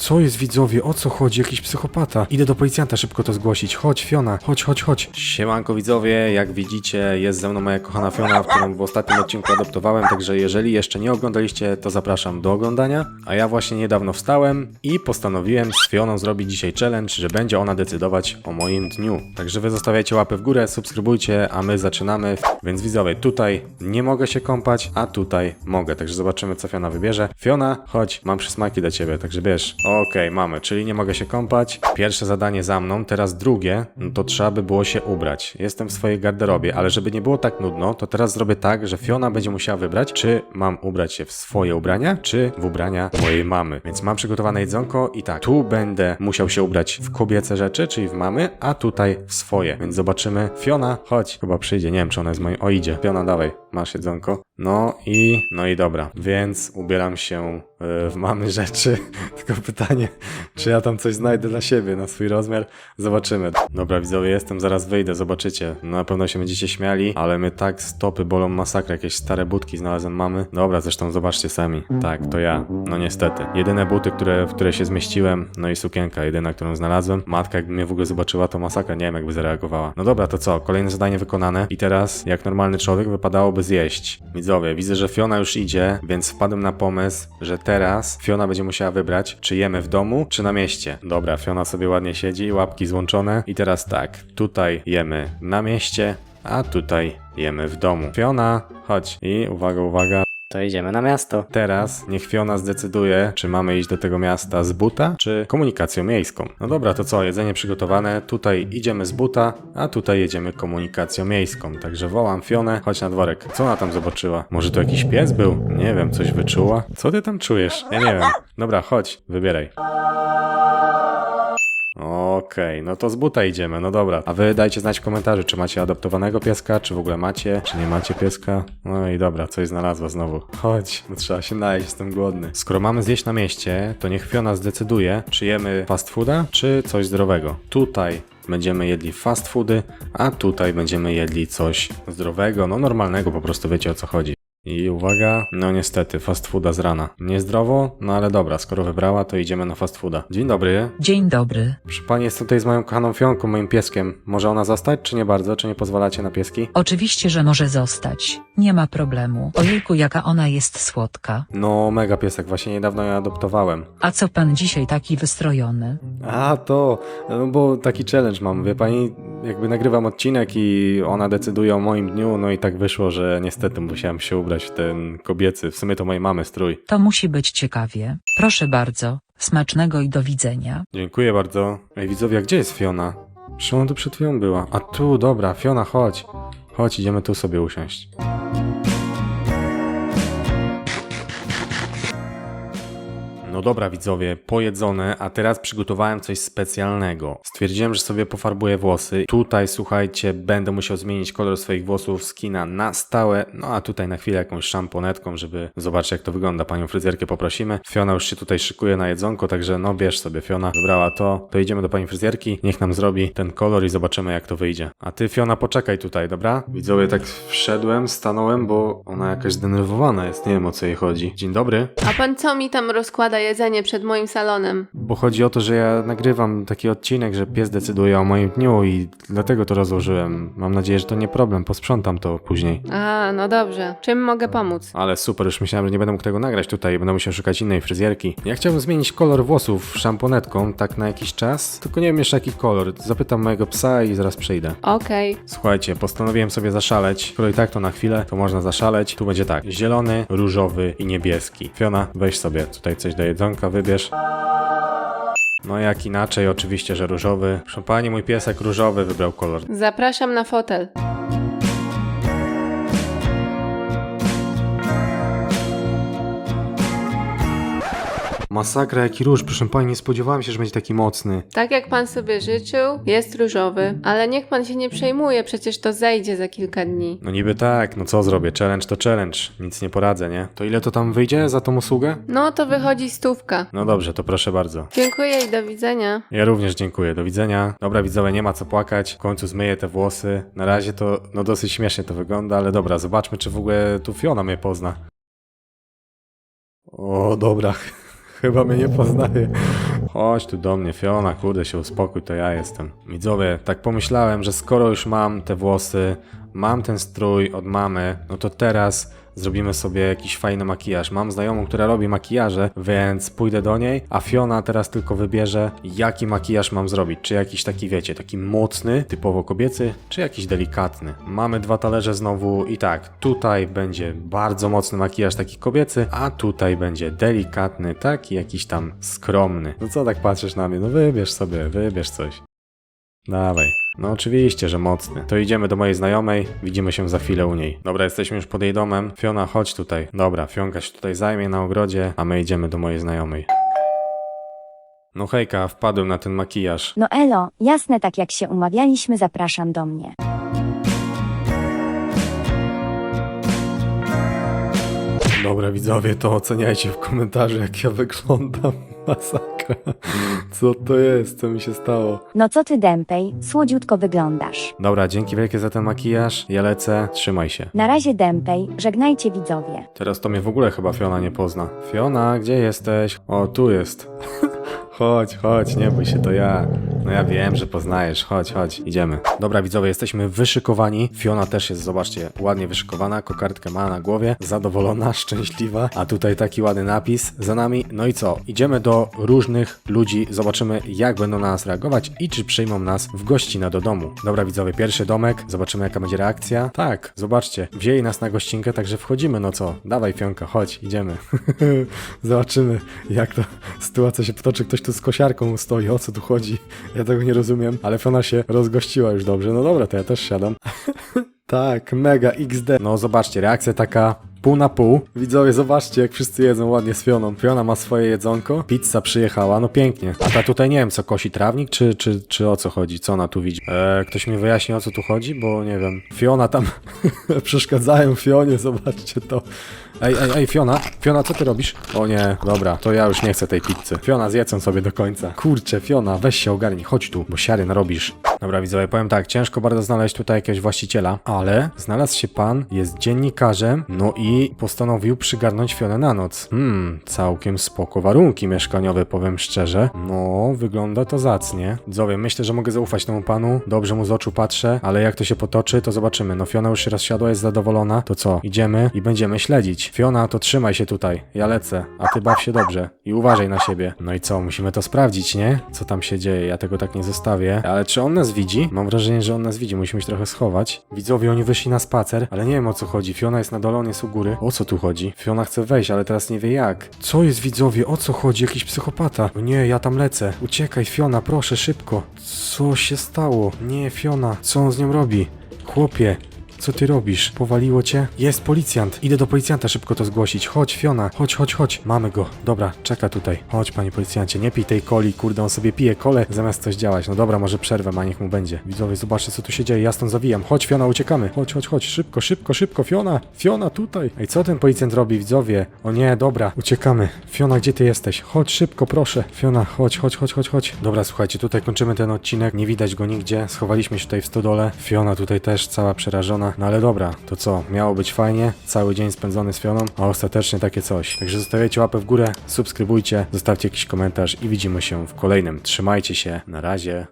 Co jest widzowie? O co chodzi? Jakiś psychopata. Idę do policjanta szybko to zgłosić. Chodź, Fiona, chodź, chodź, chodź. Siemanko widzowie, jak widzicie, jest ze mną moja kochana Fiona, którą w ostatnim odcinku adoptowałem, także jeżeli jeszcze nie oglądaliście, to zapraszam do oglądania. A ja właśnie niedawno wstałem i postanowiłem z Fioną zrobić dzisiaj challenge, że będzie ona decydować o moim dniu. Także wy zostawiajcie łapy w górę, subskrybujcie, a my zaczynamy. Więc widzowie, tutaj nie mogę się kąpać, a tutaj mogę, także zobaczymy co Fiona wybierze. Fiona, chodź, mam przysmaki dla ciebie, także bierz. Okej, mamy, czyli nie mogę się kąpać. Pierwsze zadanie za mną, teraz drugie, no to trzeba by było się ubrać. Jestem w swojej garderobie, ale żeby nie było tak nudno, to teraz zrobię tak, że Fiona będzie musiała wybrać, czy mam ubrać się w swoje ubrania, czy w ubrania mojej mamy. Więc mam przygotowane jedzonko i tak, tu będę musiał się ubrać w kobiece rzeczy, czyli w mamy, a tutaj w swoje. Więc zobaczymy. Fiona, chodź, chyba przyjdzie, nie wiem czy ona jest moja. O, idzie. Fiona, dawaj, masz jedzonko. No i, no i dobra, więc ubieram się e, w mamy rzeczy. Tylko pytanie, czy ja tam coś znajdę dla siebie, na swój rozmiar? Zobaczymy. Dobra, widzowie, jestem, zaraz wyjdę, zobaczycie. No, na pewno się będziecie śmiali, ale my tak stopy bolą masakra, jakieś stare budki znalazłem mamy. Dobra, zresztą zobaczcie sami. Tak, to ja. No niestety. Jedyne buty, które, w które się zmieściłem, no i sukienka, jedyna, którą znalazłem. Matka, jakby mnie w ogóle zobaczyła, to masakra, nie wiem, jakby zareagowała. No dobra, to co? Kolejne zadanie wykonane i teraz, jak normalny człowiek, wypadałoby zjeść. Widzowie, widzę, że Fiona już idzie, więc wpadłem na pomysł, że teraz Fiona będzie musiała wybrać, czy jemy w domu, czy na mieście. Dobra, Fiona sobie ładnie siedzi, łapki złączone i teraz tak, tutaj jemy na mieście, a tutaj jemy w domu. Fiona, chodź. I uwaga, uwaga. To idziemy na miasto. Teraz niech Fiona zdecyduje, czy mamy iść do tego miasta z buta, czy komunikacją miejską. No dobra, to co, jedzenie przygotowane, tutaj idziemy z buta, a tutaj jedziemy komunikacją miejską. Także wołam Fionę, chodź na dworek. Co ona tam zobaczyła? Może to jakiś pies był? Nie wiem, coś wyczuła? Co ty tam czujesz? Ja nie wiem. Dobra, chodź, wybieraj. Okej, no to z buta idziemy, no dobra. A wy dajcie znać w komentarzu, czy macie adoptowanego pieska, czy w ogóle macie, czy nie macie pieska. No i dobra, coś znalazła znowu. Chodź, no trzeba się najeść, jestem głodny. Skoro mamy zjeść na mieście, to niech Fiona zdecyduje, czy jemy fast fooda, czy coś zdrowego. Tutaj będziemy jedli fast foody, a tutaj będziemy jedli coś zdrowego, no normalnego, po prostu wiecie o co chodzi. I uwaga, no niestety, fast fooda z rana. Niezdrowo, no ale dobra, skoro wybrała, to idziemy na fast fooda. Dzień dobry. Dzień dobry. Proszę pani, jest tutaj z moją kochaną Fionką, moim pieskiem. Może ona zostać, czy nie bardzo? Czy nie pozwalacie na pieski? Oczywiście, że może zostać. Nie ma problemu. Ojejku, jaka ona jest słodka. No, mega piesek, właśnie niedawno ją adoptowałem. A co pan dzisiaj taki wystrojony? A, to, no bo taki challenge mam, wie pani, jakby nagrywam odcinek i ona decyduje o moim dniu, no i tak wyszło, że niestety musiałem się ubrać w ten kobiecy, w sumie to mojej mamy strój. To musi być ciekawie. Proszę bardzo. Smacznego i do widzenia. Dziękuję bardzo. Ej, widzowie, a gdzie jest Fiona? Czy ona tu przed chwilą była? A tu, dobra, Fiona, chodź. Chodź, idziemy tu sobie usiąść. No dobra, widzowie, pojedzone, a teraz przygotowałem coś specjalnego. Stwierdziłem, że sobie pofarbuję włosy. Tutaj, słuchajcie, będę musiał zmienić kolor swoich włosów z kina na stałe, no a tutaj na chwilę jakąś szamponetką, żeby zobaczyć jak to wygląda. Panią fryzjerkę poprosimy. Fiona już się tutaj szykuje na jedzonko, także no bierz sobie Fiona. Wybrała to, to idziemy do pani fryzjerki, niech nam zrobi ten kolor i zobaczymy jak to wyjdzie. A ty Fiona poczekaj tutaj, dobra? Widzowie, tak wszedłem, stanąłem, bo ona jakaś zdenerwowana jest, nie wiem o co jej chodzi. Dzień dobry. A pan co mi tam rozkłada jedzenie przed moim salonem? Bo chodzi o to, że ja nagrywam taki odcinek, że pies decyduje o moim dniu i dlatego to rozłożyłem. Mam nadzieję, że to nie problem, posprzątam to później. A, no dobrze. Czym mogę pomóc? Ale super, już myślałem, że nie będę mógł tego nagrać tutaj, będę musiał szukać innej fryzjerki. Ja chciałbym zmienić kolor włosów szamponetką, tak na jakiś czas, tylko nie wiem jeszcze jaki kolor. Zapytam mojego psa i zaraz przyjdę. Okej. Słuchajcie, postanowiłem sobie zaszaleć. Skoro i tak to na chwilę, to można zaszaleć. Tu będzie tak, zielony, różowy i niebieski. Fiona, weź sobie tutaj coś do jedzonka, wybierz. No jak inaczej, oczywiście, że różowy. Proszę pani, mój piesek różowy wybrał kolor. Zapraszam na fotel. Masakra, jaki róż, proszę pani, nie spodziewałem się, że będzie taki mocny. Tak jak pan sobie życzył, jest różowy. Ale niech pan się nie przejmuje, przecież to zejdzie za kilka dni. No niby tak, no co zrobię, challenge to challenge, nic nie poradzę, nie? To ile to tam wyjdzie za tą usługę? No to wychodzi stówka. No dobrze, to proszę bardzo. Dziękuję i do widzenia. Ja również dziękuję, do widzenia. Dobra widzowie, nie ma co płakać, w końcu zmyję te włosy. Na razie to, no dosyć śmiesznie to wygląda, ale dobra, zobaczmy czy w ogóle tu Fiona mnie pozna. O, dobra, Chyba mnie nie poznaje. Chodź tu do mnie, Fiona, kurde się uspokój, to ja jestem. Widzowie, tak pomyślałem, że skoro już mam te włosy, mam ten strój od mamy, no to teraz zrobimy sobie jakiś fajny makijaż. Mam znajomą, która robi makijaże, więc pójdę do niej, a Fiona teraz tylko wybierze, jaki makijaż mam zrobić. Czy jakiś taki, wiecie, taki mocny, typowo kobiecy, czy jakiś delikatny. Mamy dwa talerze znowu i tak, tutaj będzie bardzo mocny makijaż taki kobiecy, a tutaj będzie delikatny, taki jakiś tam skromny. No co tak patrzysz na mnie? No wybierz sobie, wybierz coś. Dawaj. No oczywiście, że mocny. To idziemy do mojej znajomej, widzimy się za chwilę u niej. Dobra, jesteśmy już pod jej domem. Fiona, chodź tutaj. Dobra, Fionka się tutaj zajmie na ogrodzie, a my idziemy do mojej znajomej. No hejka, wpadłem na ten makijaż. No elo, jasne tak jak się umawialiśmy, zapraszam do mnie. Dobra widzowie, to oceniajcie w komentarzu jak ja wyglądam. Masakra. Co to jest? Co mi się stało? No co ty dępej, słodziutko wyglądasz. Dobra, dzięki wielkie za ten makijaż. Ja lecę, trzymaj się. Na razie dępej, żegnajcie widzowie. Teraz to mnie w ogóle chyba Fiona nie pozna. Fiona, gdzie jesteś? O, tu jest. chodź, chodź, nie bój się, to ja. No ja wiem, że poznajesz. Chodź, chodź, idziemy. Dobra, widzowie, jesteśmy wyszykowani. Fiona też jest, zobaczcie, ładnie wyszykowana. Kokardkę ma na głowie, zadowolona, szczęśliwa. A tutaj taki ładny napis za nami. No i co? Idziemy do różnych ludzi, zobaczymy, jak będą na nas reagować i czy przyjmą nas w gościnę do domu. Dobra, widzowie, pierwszy domek, zobaczymy, jaka będzie reakcja. Tak, zobaczcie, wzięli nas na gościnkę, także wchodzimy, no co? Dawaj, Fionka, chodź, idziemy. zobaczymy, jak ta sytuacja się potoczy. Ktoś tu z kosiarką stoi, o co tu chodzi? Ja tego nie rozumiem, ale Fiona się rozgościła już dobrze. No dobra, to ja też siadam. Tak, mega XD. No zobaczcie, reakcja taka pół na pół. Widzowie, zobaczcie, jak wszyscy jedzą ładnie z Fioną. Fiona ma swoje jedzonko, pizza przyjechała, no pięknie. A ta tutaj nie wiem, co kosi trawnik, czy, czy, czy o co chodzi, co ona tu widzi. Eee, ktoś mi wyjaśni, o co tu chodzi, bo nie wiem. Fiona tam przeszkadzają Fionie, zobaczcie to. Ej, ej, ej, Fiona, Fiona, co ty robisz? O nie, dobra, to ja już nie chcę tej pizzy. Fiona, zjedzą sobie do końca. Kurczę, Fiona, weź się ogarnij, chodź tu, bo siary narobisz. Dobra, widzowie, powiem tak, ciężko bardzo znaleźć tutaj jakiegoś właściciela, ale znalazł się pan, jest dziennikarzem, no i postanowił przygarnąć Fionę na noc. Hmm, całkiem spoko warunki mieszkaniowe, powiem szczerze. No, wygląda to zacnie. Widzowie, myślę, że mogę zaufać temu panu, dobrze mu z oczu patrzę, ale jak to się potoczy, to zobaczymy. No, Fiona już się rozsiadła, jest zadowolona, to co, idziemy i będziemy śledzić. Fiona, to trzymaj się tutaj, ja lecę, a ty baw się dobrze i uważaj na siebie. No i co, musimy to sprawdzić, nie? Co tam się dzieje, ja tego tak nie zostawię. Ale czy on nas widzi? Mam wrażenie, że on nas widzi, musimy się trochę schować. Widzowie, oni wyszli na spacer, ale nie wiem o co chodzi. Fiona jest na dole, on jest u góry. O co tu chodzi? Fiona chce wejść, ale teraz nie wie jak. Co jest, widzowie, o co chodzi? Jakiś psychopata. O nie, ja tam lecę. Uciekaj, Fiona, proszę, szybko. Co się stało? Nie, Fiona, co on z nią robi? Chłopie, co ty robisz? Powaliło cię? Jest policjant. Idę do policjanta szybko to zgłosić. Chodź, Fiona. Chodź, chodź, chodź. Mamy go. Dobra, czeka tutaj. Chodź, panie policjancie. Nie pij tej coli, kurde, on sobie pije kole zamiast coś działać. No dobra, może przerwę, a niech mu będzie. Widzowie, zobaczcie, co tu się dzieje. Ja stąd zawijam. Chodź, Fiona, uciekamy. Chodź, chodź, chodź. Szybko, szybko, szybko. Fiona, Fiona, tutaj. Ej, co ten policjant robi, widzowie? O nie, dobra, uciekamy. Fiona, gdzie ty jesteś? Chodź, szybko, proszę. Fiona, chodź, chodź, chodź, chodź, chodź. Dobra, słuchajcie, tutaj kończymy ten odcinek. Nie widać go nigdzie. Schowaliśmy się tutaj w stodole. Fiona tutaj też cała przerażona. No ale dobra, to co? Miało być fajnie. Cały dzień spędzony z Fioną, a ostatecznie takie coś. Także zostawiajcie łapę w górę, subskrybujcie, zostawcie jakiś komentarz i widzimy się w kolejnym. Trzymajcie się. Na razie.